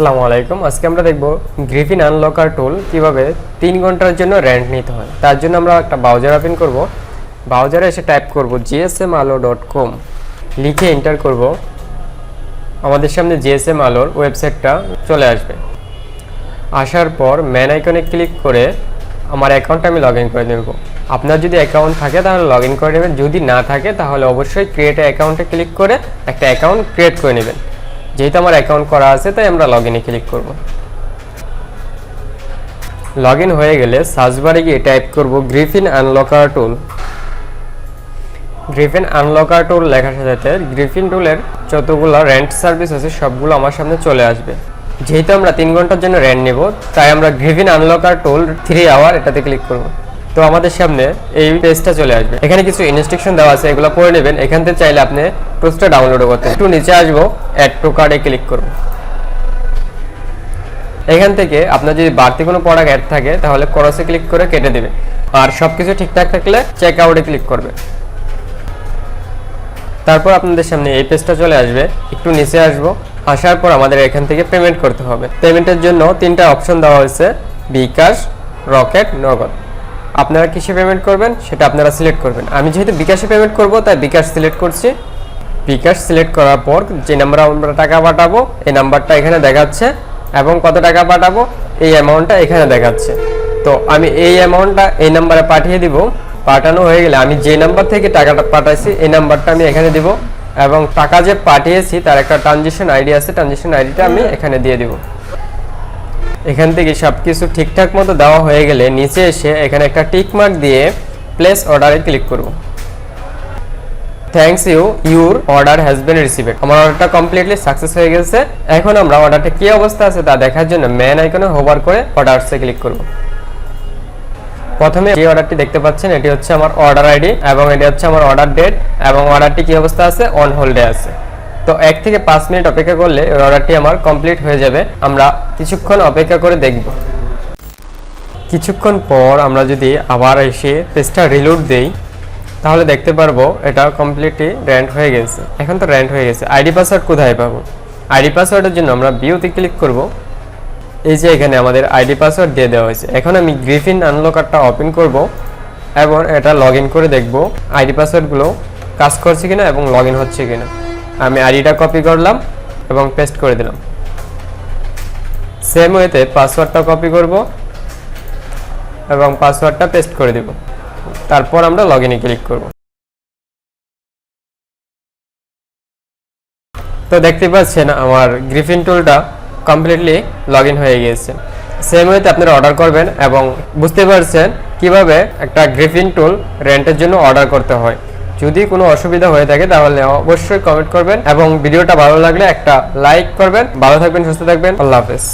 আসসালামু আলাইকুম। আজকে আমরা দেখব গ্রিফিন আনলকার টুল কীভাবে তিন ঘণ্টার জন্য র্যান্ট নিতে হয়। তার জন্য আমরা একটা ব্রাউজার ওপেন করব। ব্রাউজারে এসে টাইপ করব জিএসএম আলো ডট কম লিখে এন্টার করব। আমাদের সামনে জিএসএম আলোর ওয়েবসাইটটা চলে আসবে। আসার পর ম্যান আইকনে ক্লিক করে আমার অ্যাকাউন্টটা আমি লগ ইন করে নেব। আপনার যদি অ্যাকাউন্ট থাকে তাহলে লগ ইন করে নেবেন। যদি না থাকে তাহলে অবশ্যই ক্রিয়েট অ্যাকাউন্টে ক্লিক করে একটা অ্যাকাউন্ট ক্রিয়েট করে নেবেন। যেহেতু আমার অ্যাকাউন্ট করা আছে, তাই আমরা লগ ইনে ক্লিক করব। লগ ইন হয়ে গেলে সার্চবারে গিয়ে টাইপ করব Griffin unlocker tool Griffin unlocker tool লেখার সাথে সাথে গ্রিফিন টুলের যতগুলো রেন্ট সার্ভিস আছে, সবগুলো আমার সামনে চলে আসবে। যেহেতু আমরা তিন ঘণ্টার জন্য রেন্ট নেব, তাই আমরা Griffin unlocker tool three hour এটাতে ক্লিক করব। তো আমাদের সামনে এই পেজটা চলে আসবে। এখানে কিছু ইনস্ট্রাকশন দেওয়া আছে, এগুলো পড়ে নেবেন। এখান থেকে চাইলে আপনি টুলসটা ডাউনলোড করতে একটু নিচে আসব অ্যাড টু কার্ডে ক্লিক করব। এখান থেকে আপনার যদি বাড়তি কোনো প্রোডাক্ট অ্যাড থাকে, তাহলে ক্রসে ক্লিক করে কেটে দেবে। আর সব কিছু ঠিকঠাক থাকলে চেক আউটে ক্লিক করবে। তারপর আপনাদের সামনে এই পেজটা চলে আসবে। একটু নিচে আসব। আসার পর আমাদের এখান থেকে পেমেন্ট করতে হবে। পেমেন্টের জন্য তিনটা অপশন দেওয়া হয়েছে বিকাশ রকেট নগদ। আপনারা কিসে পেমেন্ট করবেন? সেটা আপনারা সিলেক্ট করবেন। আমি যেহেতু বিকাশে পেমেন্ট করব, তাই বিকাশ সিলেক্ট করছি। বিকাশ সিলেক্ট করার পর যে নাম্বারে আমরা টাকা পাঠাবো, এই নাম্বারটা এখানে দেখাচ্ছে। এবং কত টাকা পাঠাবো? এই অ্যামাউন্টটা এখানে দেখাচ্ছে। তো আমি এই অ্যামাউন্টটা এই নাম্বারে পাঠিয়ে দিব। পাঠানো হয়ে গেলে আমি যে নাম্বার থেকে টাকাটা পাঠাইছি, এই নাম্বারটা আমি এখানে দিব। এবং টাকা যে পাঠিয়েছি, তার একটা ট্রানজেকশন আইডি আছে। ট্রানজেকশন আইডিটা আমি এখানে দিয়ে দিব। এখান থেকে সব কিছু ঠিকঠাক মতো দেওয়া হয়ে গেলে নিচে এসে এখানে একটা টিক মার্ক দিয়ে প্লেস অর্ডারে ক্লিক করব। Thanks you your order has been received আমার অর্ডারটা কমপ্লিটলি সাকসেস হয়ে গেছে। এখন আমরা অর্ডারটা কী অবস্থা আছে তা দেখার জন্য ম্যান আইকনে হোভার করে অর্ডারসে ক্লিক করব। প্রথমে যে অর্ডারটি দেখতে পাচ্ছেন, এটি হচ্ছে আমার অর্ডার আইডি এবং এটি হচ্ছে আমার অর্ডার ডেট এবং অর্ডারটি কী অবস্থা আছে? অন হোল্ডে আছে। তো এক থেকে পাঁচ মিনিট অপেক্ষা করলে অর্ডারটি আমার কমপ্লিট হয়ে যাবে। আমরা কিছুক্ষণ অপেক্ষা করে দেখব। কিছুক্ষণ পর আমরা যদি আবার এসে পেজটা রিলোড দেই, তাহলে দেখতে পারব এটা কমপ্লিটলি র্যান্ট হয়ে গেছে। এখন তো র্যান্ট হয়ে গেছে। আইডি পাসওয়ার্ড কোথায় পাবো? আইডি পাসওয়ার্ডের জন্য আমরা বিওতে ক্লিক করব। এই যে এখানে আমাদের আইডি পাসওয়ার্ড দিয়ে দেওয়া হয়েছে। এখন আমি গ্রিফিন আনলকারটা ওপেন করব এবং এটা লগ করে দেখব। আইডি পাসওয়ার্ডগুলো কাজ করছে কিনা এবং লগ হচ্ছে কিনা। আমি আইডিটা কপি করলাম এবং পেস্ট করে দিলাম। সেম ওয়েতে পাসওয়ার্ডটা কপি করব এবং পাসওয়ার্ডটা পেস্ট করে দিব। তারপর আমরা লগ ইনে ক্লিক করব। তো দেখতে পাচ্ছেন আমার গ্রিফিন টুলটা কমপ্লিটলি লগ হয়ে গিয়েছে। সেম ওয়েতে আপনারা অর্ডার করবেন এবং বুঝতে পারছেন কীভাবে একটা গ্রিফিন টুল রেন্টের জন্য অর্ডার করতে হয়। যদি কোনো অসুবিধা হয়ে থাকে তাহলে অবশ্যই কমেন্ট করবেন এবং ভিডিওটা ভালো লাগলে একটা লাইক করবেন। ভালো থাকবেন, সুস্থ থাকবেন। আল্লাহ হাফেজ।